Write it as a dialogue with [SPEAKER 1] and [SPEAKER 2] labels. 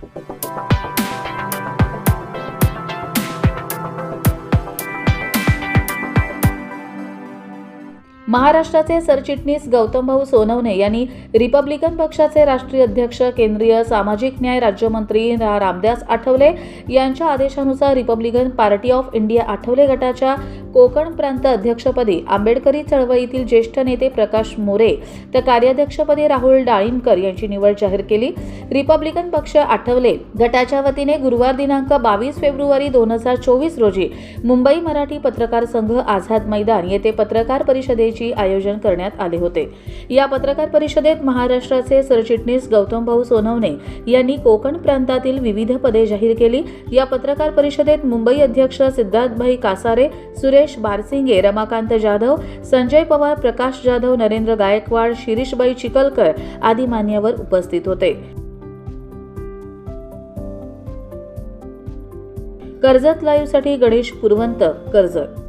[SPEAKER 1] Thank you. महाराष्ट्राचे सरचिटणीस गौतमभाऊ सोनवणे यांनी रिपब्लिकन पक्षाचे राष्ट्रीय अध्यक्ष केंद्रीय सामाजिक न्याय राज्यमंत्री रा- रामदास आठवले यांच्या आदेशानुसार Republican Party of India Athawale गटाच्या कोकण प्रांत अध्यक्षपदी आंबेडकरी चळवळीतील ज्येष्ठ नेते प्रकाश मोरे तर कार्याध्यक्षपदी राहुल डाळिंबकर यांची निवड जाहीर केली. रिपब्लिकन पक्ष आठवले गटाच्या वतीने गुरुवार दिनांक बावीस फेब्रुवारी दोन हजार चोवीस रोजी मुंबई मराठी पत्रकार संघ आझाद मैदान येथे पत्रकार परिषदेची आयोजन करण्यात आले होते. या पत्रकार परिषदेत महाराष्ट्राचे सरचिटणीस गौतमभाऊ सोनवणे यांनी कोकण प्रांतातील विविध पदे जाहीर केली. या पत्रकार परिषदेत मुंबई अध्यक्ष सिद्धार्थभाई कासारे सुरेश बारसिंगे रमाकांत जाधव संजय पवार प्रकाश जाधव नरेंद्र गायकवाड शिरीषबाई चिकलकर आदी मान्यवर उपस्थित होते. कर्जत लाईव्हसाठी गणेश पुरवंत कर्जत